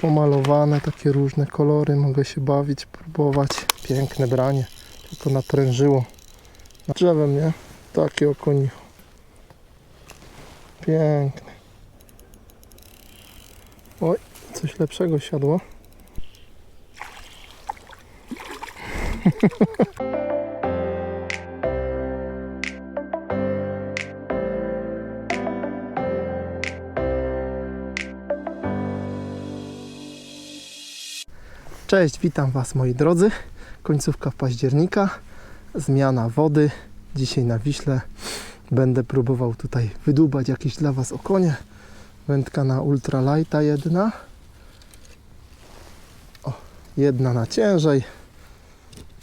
pomalowane, takie różne kolory. Mogę się bawić, próbować. Piękne branie, tylko naprężyło. Na drzewem, nie? Takie okonicho. Piękne. Oj, coś lepszego siadło. Cześć, witam Was moi drodzy. Końcówka października, zmiana wody. Dzisiaj na Wiśle będę próbował tutaj wydubać jakieś dla Was okonie. Wędka na ultralighta jedna. O, jedna na ciężej.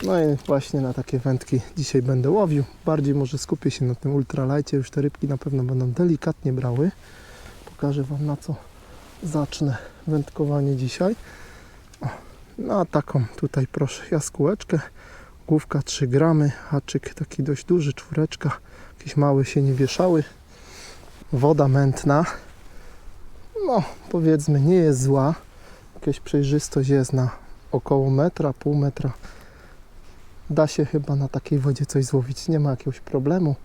No i właśnie na takie wędki dzisiaj będę łowił. Bardziej może skupię się na tym ultralightie. Już te rybki na pewno będą delikatnie brały. Pokażę Wam na co zacznę wędkowanie dzisiaj. Na taką tutaj proszę jaskółeczkę. Główka 3 gramy, haczyk taki dość duży, czwóreczka. Jakieś małe się nie wieszały. Woda mętna. No, powiedzmy, nie jest zła. Jakaś przejrzystość jest na około metra, pół metra. Da się chyba na takiej wodzie coś złowić. Nie ma jakiegoś problemu.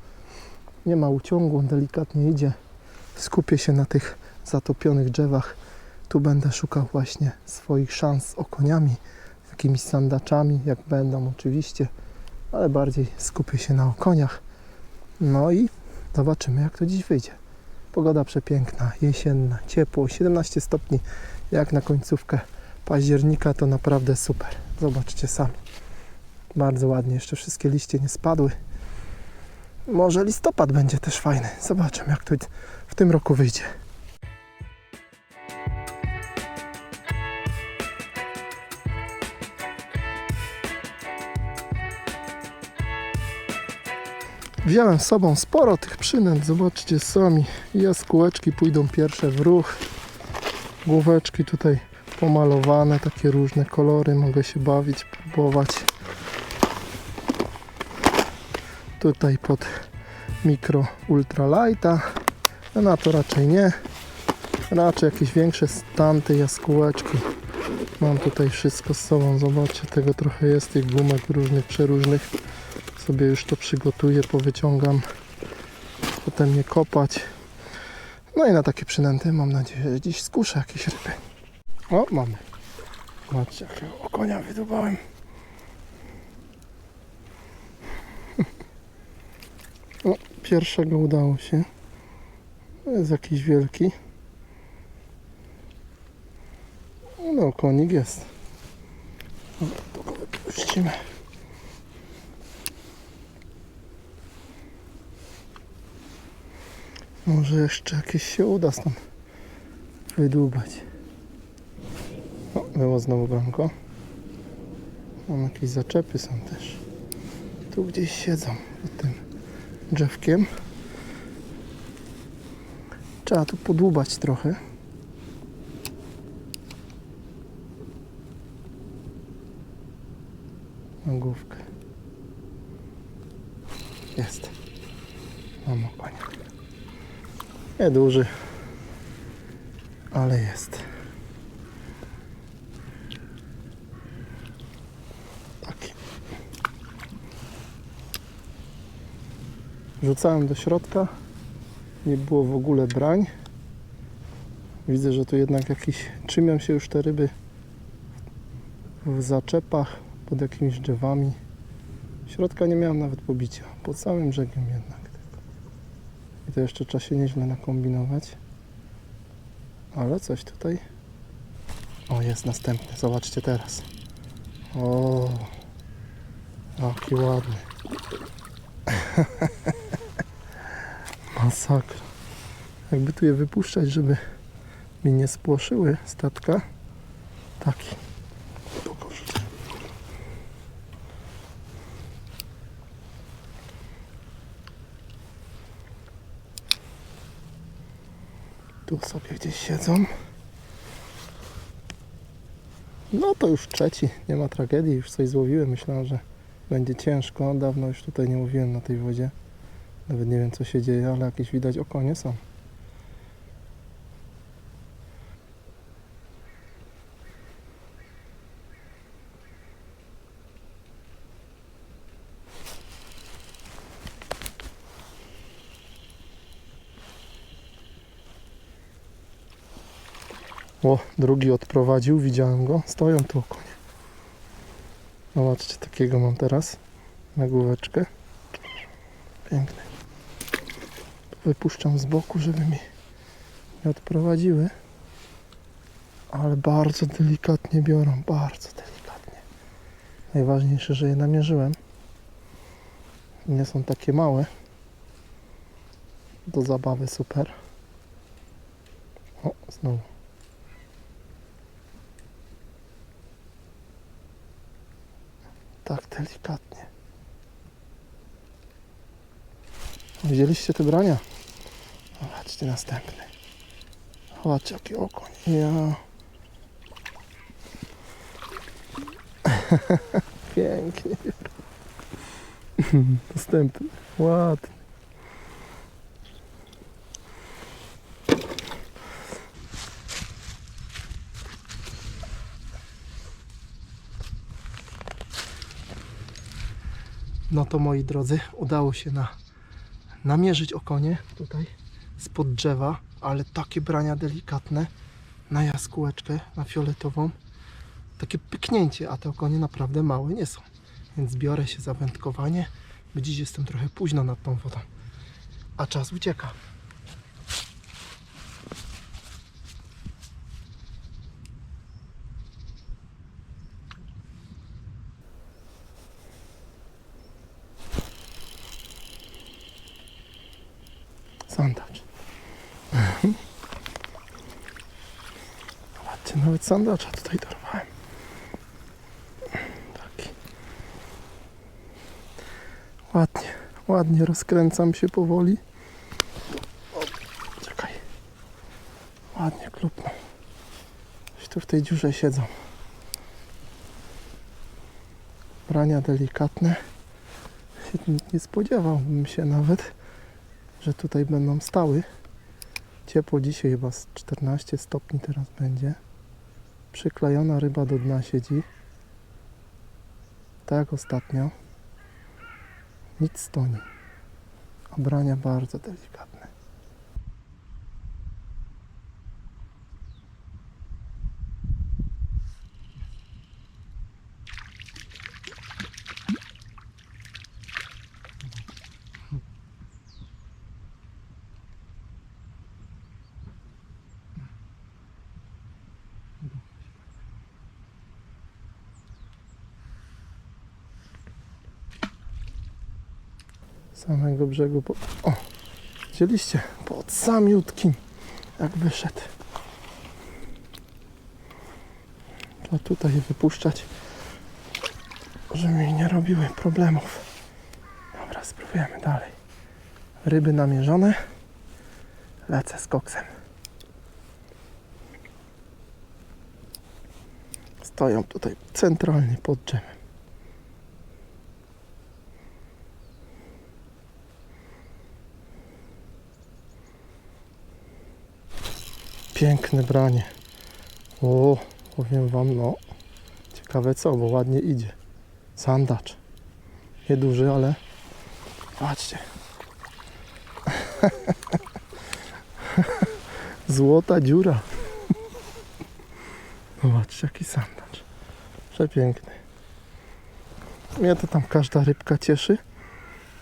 Nie ma uciągu, delikatnie idzie. Skupię się na tych zatopionych drzewach. Tu będę szukał właśnie swoich szans z okoniami, z jakimiś sandaczami, jak będą oczywiście, ale bardziej skupię się na okoniach. No i zobaczymy, jak to dziś wyjdzie. Pogoda przepiękna, jesienna, ciepło, 17 stopni, jak na końcówkę października, to naprawdę super. Zobaczcie sami. Bardzo ładnie, jeszcze wszystkie liście nie spadły. Może listopad będzie też fajny. Zobaczymy, jak to w tym roku wyjdzie. Wziąłem z sobą sporo tych przynęt, zobaczcie sami. Jaskółeczki pójdą pierwsze w ruch. Główeczki tutaj pomalowane, takie różne kolory. Mogę się bawić, próbować. Tutaj pod mikro ultralighta. A na to raczej nie. Raczej jakieś większe stanty, jaskółeczki. Mam tutaj wszystko z sobą. Zobaczcie, tego trochę jest, tych gumek różnych, przeróżnych sobie już to przygotuję, powyciągam, potem je kopać. No i na takie przynęty mam nadzieję, że dziś skuszę jakieś ryby. O, mamy. Zobaczcie, jakiego okonia wydubałem. O, pierwszego udało się. Jest jakiś wielki. No, konik jest. Dobra, to go wypuścimy. Może jeszcze jakieś się uda stąd wydłubać. O, było znowu bramko. Mam jakieś zaczepy są też. Tu gdzieś siedzą pod tym drzewkiem. Trzeba tu podłubać trochę. Na główkę. Jest. Mam okonia. Nieduży, ale jest. Taki. Rzucałem do środka. Nie było w ogóle brań. Widzę, że tu jednak jakiś trzymią się już te ryby w zaczepach pod jakimiś drzewami. Środka nie miałem nawet pobicia. Pod samym brzegiem jednak. I to jeszcze trzeba się nieźle nakombinować. Ale coś tutaj. O, jest następny. Zobaczcie teraz. O, jaki ładny. Masakra. Jakby tu je wypuszczać, żeby mi nie spłoszyły statka. Taki. Tu sobie gdzieś siedzą. No to już trzeci, nie ma tragedii, już coś złowiłem. Myślałem, że będzie ciężko. Dawno już tutaj nie łowiłem na tej wodzie. Nawet nie wiem co się dzieje, ale jakieś widać okonie są. O, drugi odprowadził, widziałem go. Stoją tu konie. Zobaczcie, takiego mam teraz na główeczkę. Piękny. Wypuszczam z boku, żeby mi nie odprowadziły. Ale bardzo delikatnie biorą, bardzo delikatnie. Najważniejsze, że je namierzyłem. Nie są takie małe. Do zabawy super. O, znowu. Tak delikatnie. Widzieliście te brania? Zobaczcie następny. Zobaczcie jaki okoń. Ja. Pięknie. Następny. Ładny. To moi drodzy, udało się na, namierzyć okonie tutaj spod drzewa, ale takie brania delikatne na jaskółeczkę, na fioletową. Takie pyknięcie, a te okonie naprawdę małe nie są. Więc biorę się za wędkowanie, bo dziś jestem trochę późno nad tą wodą. A czas ucieka. Sandacz. Zobaczcie, nawet sandacza tutaj dorwałem. Taki. Ładnie, ładnie rozkręcam się powoli. O, czekaj. Ładnie klupną. Coś tu w tej dziurze siedzą. Brania delikatne. Nie spodziewałbym się nawet że tutaj będą stały. Ciepło dzisiaj chyba z 14 stopni teraz będzie. Przyklejona ryba do dna siedzi. Tak ostatnio. Nic stoni. Obrania bardzo delikatne. Samego brzegu. Po... O! Widzieliście? Pod samiutkim. Jak wyszedł. To tutaj je wypuszczać, żeby mi nie robiły problemów. Dobra, spróbujemy dalej. Ryby namierzone. Lecę z koksem. Stoją tutaj centralnie pod drzewem. Piękne branie. O, powiem wam, no. Ciekawe co, bo ładnie idzie. Sandacz. Nieduży, ale patrzcie. Złota dziura. Zobaczcie, jaki sandacz. Przepiękny. Mnie to tam każda rybka cieszy.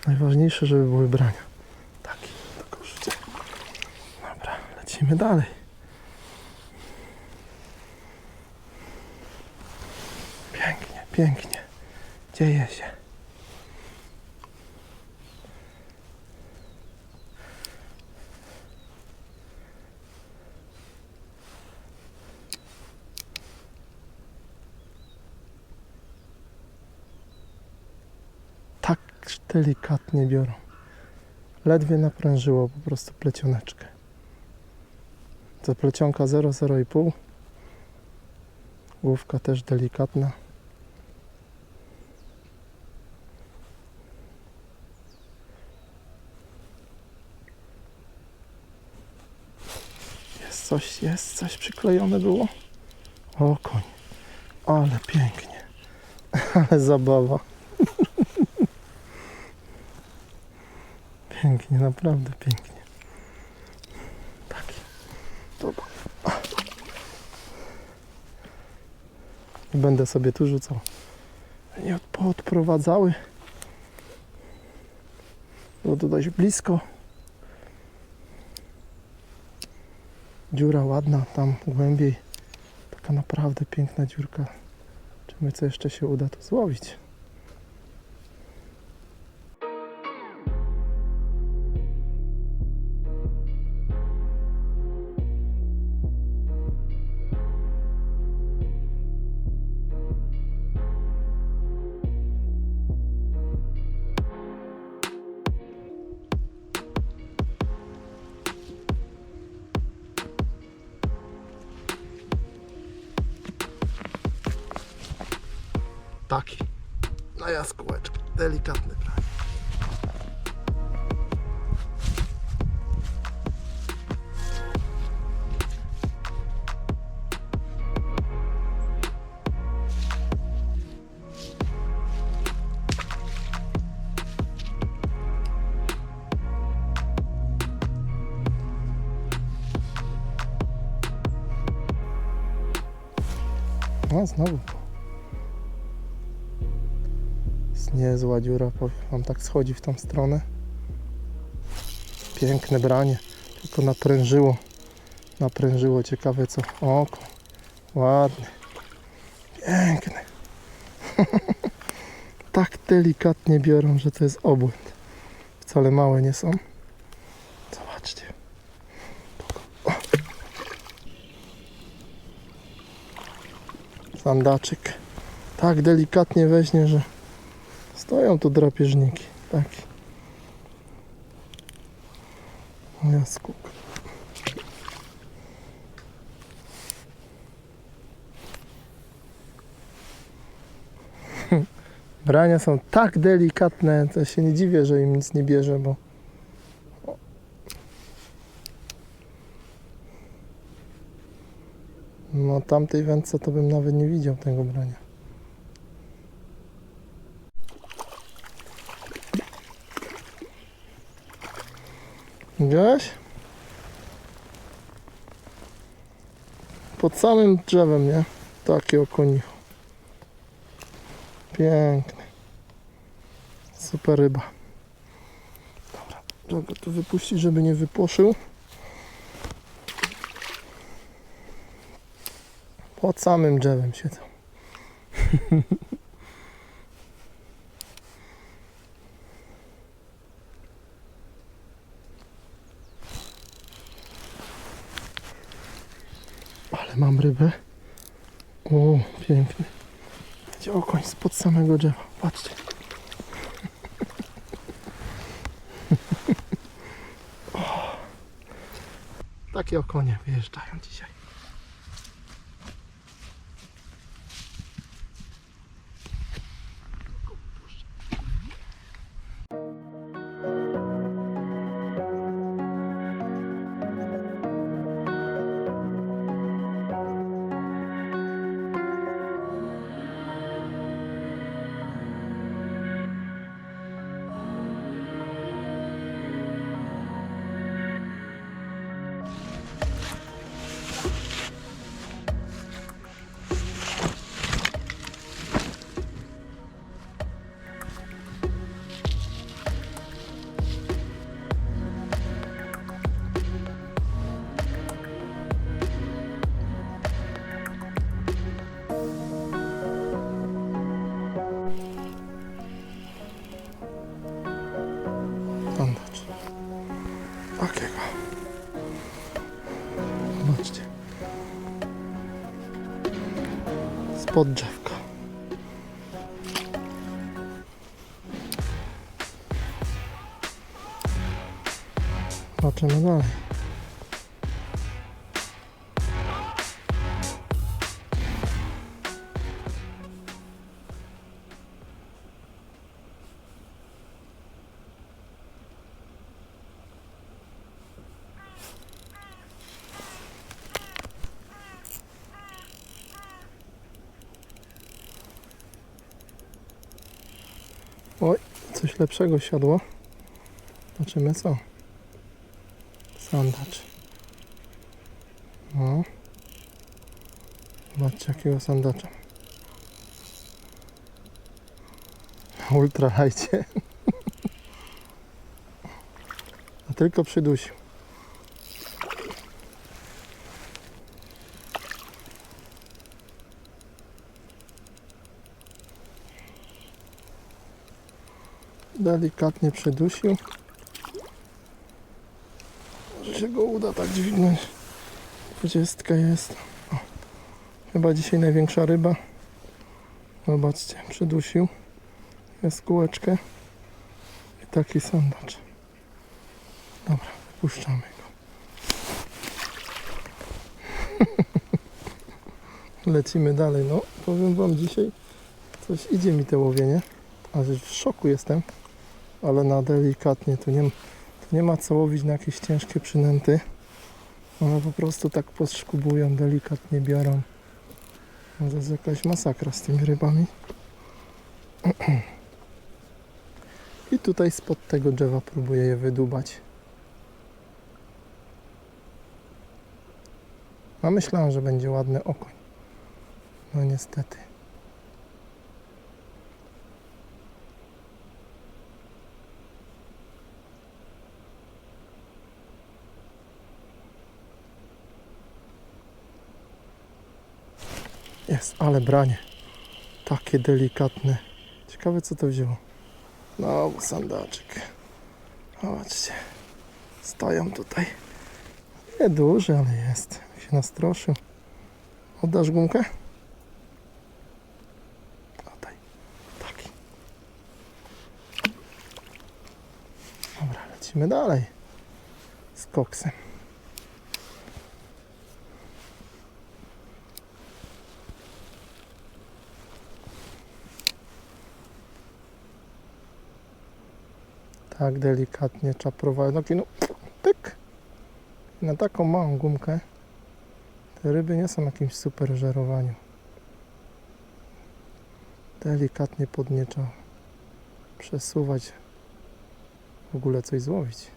Najważniejsze, żeby były brania. Taki, tylko rzucę. Dobra, lecimy dalej. Pięknie. Dzieje się. Tak delikatnie biorą. Ledwie naprężyło po prostu plecioneczkę. To plecionka 0,05. Główka też delikatna. Jest coś, jest coś przyklejone było. O koń. Ale pięknie. Ale zabawa. pięknie, naprawdę pięknie. Taki. Dobra. będę sobie tu rzucał. Nie od- podprowadzały. Było to dość blisko. Dziura ładna, tam głębiej. Taka naprawdę piękna dziurka. Zobaczymy co jeszcze się uda tu złowić. No znowu. Jest niezła dziura, powiem wam, tak schodzi w tą stronę. Piękne branie, tylko naprężyło. Naprężyło, ciekawe co. Oko, ładny, piękny. tak delikatnie biorą, że to jest obłęd. Wcale małe nie są. Zobaczcie. O. Sandaczyk. Tak delikatnie weźmie, że Stoją tu drapieżniki. Taki. Jaskół. Brania są tak delikatne, to się nie dziwię, że im nic nie bierze, bo no tamtej wędce to bym nawet nie widział tego brania. Widziałeś? Pod samym drzewem, nie? Takie okonicho. Piękne. Super ryba. Dobra, trzeba go tu wypuścić, żeby nie wypłoszył. Pod samym drzewem siedzą. Ale mam rybę. O, piękny. Gdzie okoń spod samego drzewa. Patrzcie. Takie okonie wyjeżdżają dzisiaj. Spod drzewka. Zobaczymy dalej. lepszego siodło. Zobaczymy co. Sandacz. No. Zobaczcie jakiego sandacza. Na ultralajcie. A tylko przydusił. Delikatnie przydusił. Może się go uda tak dźwignąć. Dwudziestka jest. O, chyba dzisiaj największa ryba. Zobaczcie, przydusił. Jest kółeczkę. I taki sandacz. Dobra, wypuszczamy go. Lecimy dalej. No, powiem Wam dzisiaj coś idzie mi te łowienie. Aż w szoku jestem. Ale na delikatnie. Tu nie, tu nie ma co łowić na jakieś ciężkie przynęty. One po prostu tak podszkubują, delikatnie biorą. To jest jakaś masakra z tymi rybami. I tutaj spod tego drzewa próbuję je wydubać. A myślałem, że będzie ładny okoń. No niestety. Jest, ale branie. Takie delikatne. Ciekawe co to wzięło. No, sandaczek. Zobaczcie. Stoją tutaj. Nie duży, ale jest. Się nastroszył. Oddasz gumkę? Oddaj. Taki. Dobra, lecimy dalej. Z koksem. Tak delikatnie czaprowały nogi. No, pyk. Na taką małą gumkę te ryby nie są jakimś super żerowaniu. Delikatnie pod nie trzeba przesuwać, w ogóle coś złowić.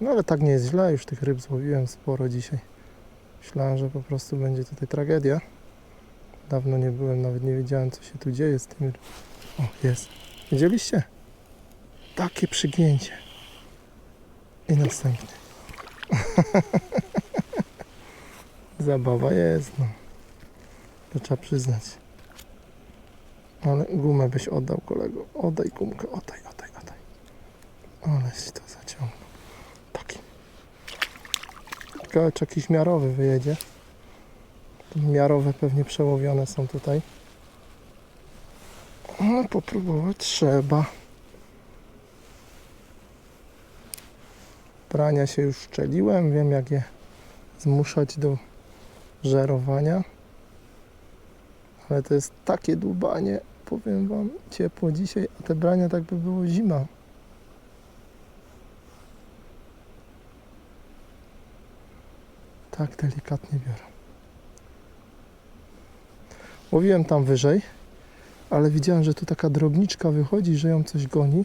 No ale tak nie jest źle, już tych ryb złowiłem sporo dzisiaj. Myślałem, że po prostu będzie tutaj tragedia. Dawno nie byłem, nawet nie wiedziałem co się tu dzieje z tym. O, jest. Widzieliście? Takie przygięcie. I następny. Zabawa jest, no. To trzeba przyznać. Ale gumę byś oddał kolego. Oddaj gumkę, oddaj, oddaj, oddaj. Aleś to zaciągnął. Czy jakiś miarowy wyjedzie. Miarowe pewnie przełowione są tutaj. No, popróbować trzeba. Prania się już szczeliłem, wiem jak je zmuszać do żerowania. Ale to jest takie dłubanie, powiem Wam, ciepło dzisiaj, a te brania tak by było zima. Tak delikatnie biorą. Łowiłem tam wyżej, ale widziałem, że tu taka drobniczka wychodzi, że ją coś goni.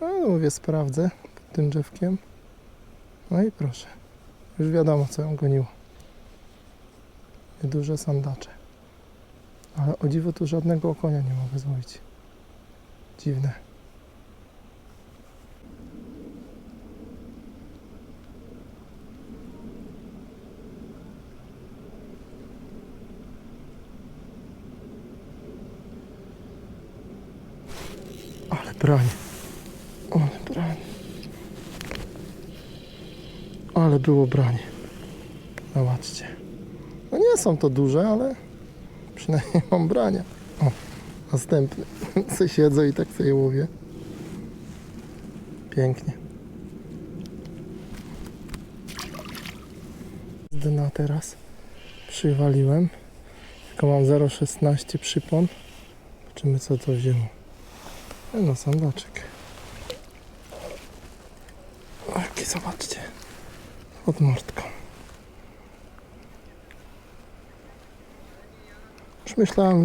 No mówię, sprawdzę tym drzewkiem. No i proszę. Już wiadomo, co ją goniło. Nieduże sandacze. Ale o dziwo tu żadnego okonia nie mogę złowić. Dziwne. Branie. Ale branie. Ale było branie. Zobaczcie. No nie są to duże, ale przynajmniej mam brania. O, następny. Se siedzę i tak sobie łowię. Pięknie. Dna teraz przywaliłem. Tylko mam 0,16 przypon. Zobaczymy co to wzięło. No sandaczek. Jaki zobaczcie. Pod mordką. Już myślałem.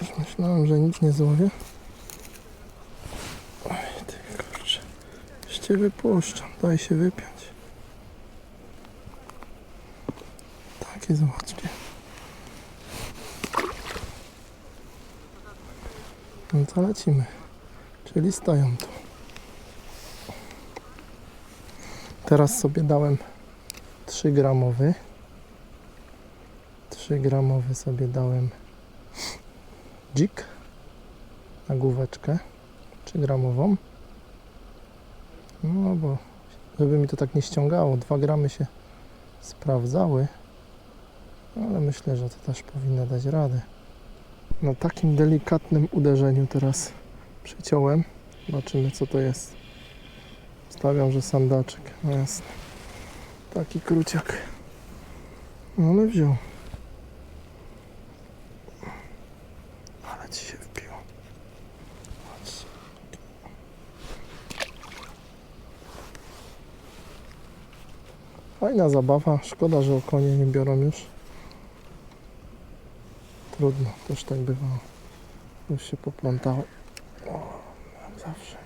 Już myślałem, że nic nie złowię. Oj, ty kurczę. Jeszcze cię wypuszczam, daj się wypiąć. Takie zobaczcie. No to lecimy. Czyli stoją tu. Teraz sobie dałem 3 gramowy. 3 gramowy sobie dałem dzik na główeczkę 3 gramową. No bo żeby mi to tak nie ściągało, 2 gramy się sprawdzały, ale myślę, że to też powinno dać radę. Na takim delikatnym uderzeniu teraz przyciąłem. Zobaczymy co to jest. Stawiam, że sandaczek. No jasne. Taki kruciak. No ale wziął. Ale ci się wpiło. Patrz. Fajna zabawa. Szkoda, że o konie nie biorą już. Trudno, też tak bywało. Już się poplątało. O, zawsze.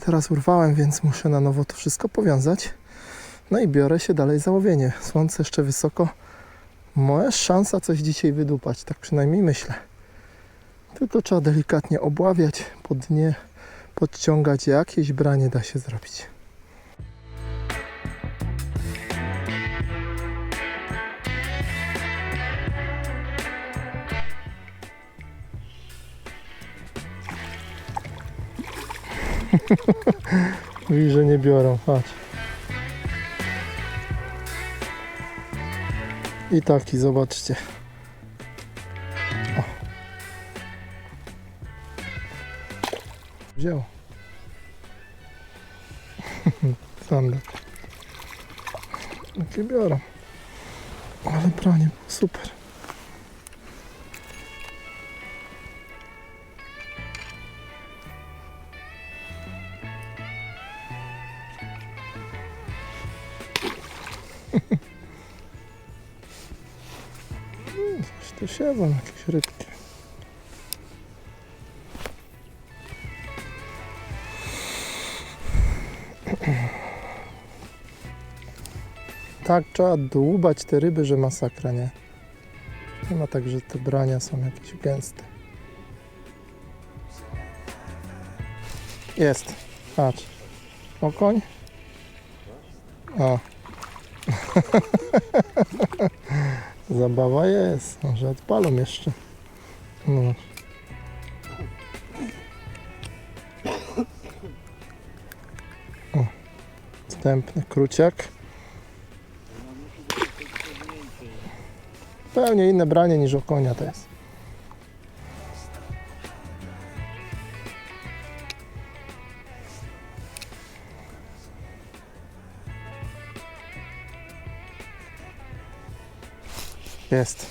Teraz urwałem, więc muszę na nowo to wszystko powiązać. No i biorę się dalej za łowienie. Słońce jeszcze wysoko. Moja szansa coś dzisiaj wydupać, tak przynajmniej myślę. Tylko trzeba delikatnie obławiać, po dnie podciągać. Jakieś branie da się zrobić. Mówi, że nie biorą, patrz. I taki, zobaczcie. O. Wziął. Standard. Jakie biorą. Ale pranie super. Tu siedzą, jakieś rybki. Tak, trzeba dłubać te ryby, że masakra, nie? Nie ma tak, że te brania są jakieś gęste. Jest. Patrz. Okoń. O. Zabawa jest. Może odpalą jeszcze. No. O. Wstępny kruciak. Zupełnie inne branie niż o konia to jest. Jest.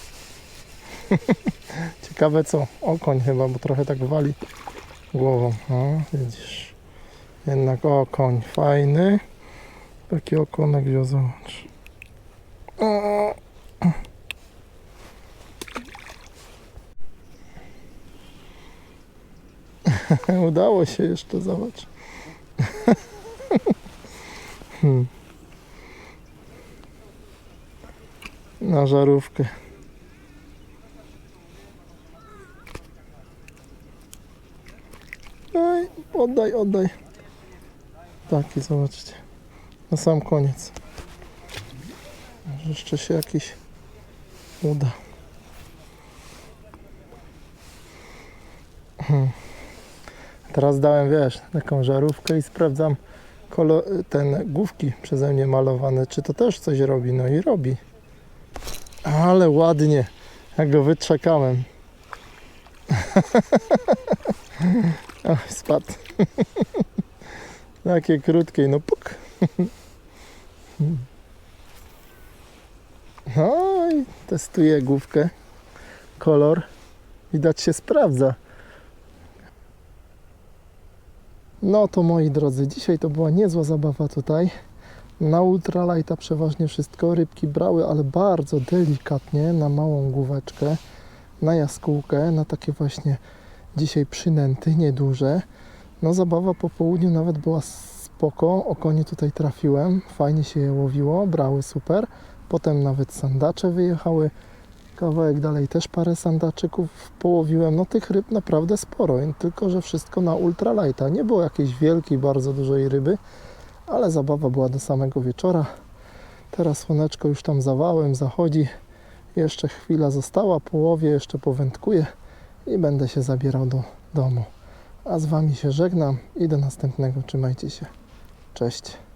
Ciekawe co? Okoń chyba, bo trochę tak wali głową. O, widzisz. Jednak okoń fajny. Taki okonek wziął, zobacz. Udało się jeszcze, zobacz. Hmm. Na żarówkę. Oj, oddaj, oddaj. Taki, zobaczcie. Na sam koniec. Może jeszcze się jakiś uda. Hmm. Teraz dałem, wiesz, taką żarówkę i sprawdzam kolor, ten główki przeze mnie malowane, czy to też coś robi. No i robi. Ale ładnie, jak go wytrzekałem. Oj, spadł. Takie krótkie, no puk. No i testuję główkę. Kolor. Widać się sprawdza. No to moi drodzy, dzisiaj to była niezła zabawa tutaj. Na ultralighta przeważnie wszystko. Rybki brały, ale bardzo delikatnie, na małą główeczkę, na jaskółkę, na takie właśnie dzisiaj przynęty, nieduże. No zabawa po południu nawet była spoko, okonie tutaj trafiłem, fajnie się je łowiło, brały super. Potem nawet sandacze wyjechały, kawałek dalej też parę sandaczyków połowiłem. No tych ryb naprawdę sporo, tylko że wszystko na ultralighta. Nie było jakiejś wielkiej, bardzo dużej ryby, ale zabawa była do samego wieczora. Teraz słoneczko już tam zawałem, zachodzi. Jeszcze chwila została, połowie jeszcze powędkuję i będę się zabierał do domu. A z Wami się żegnam i do następnego. Trzymajcie się. Cześć.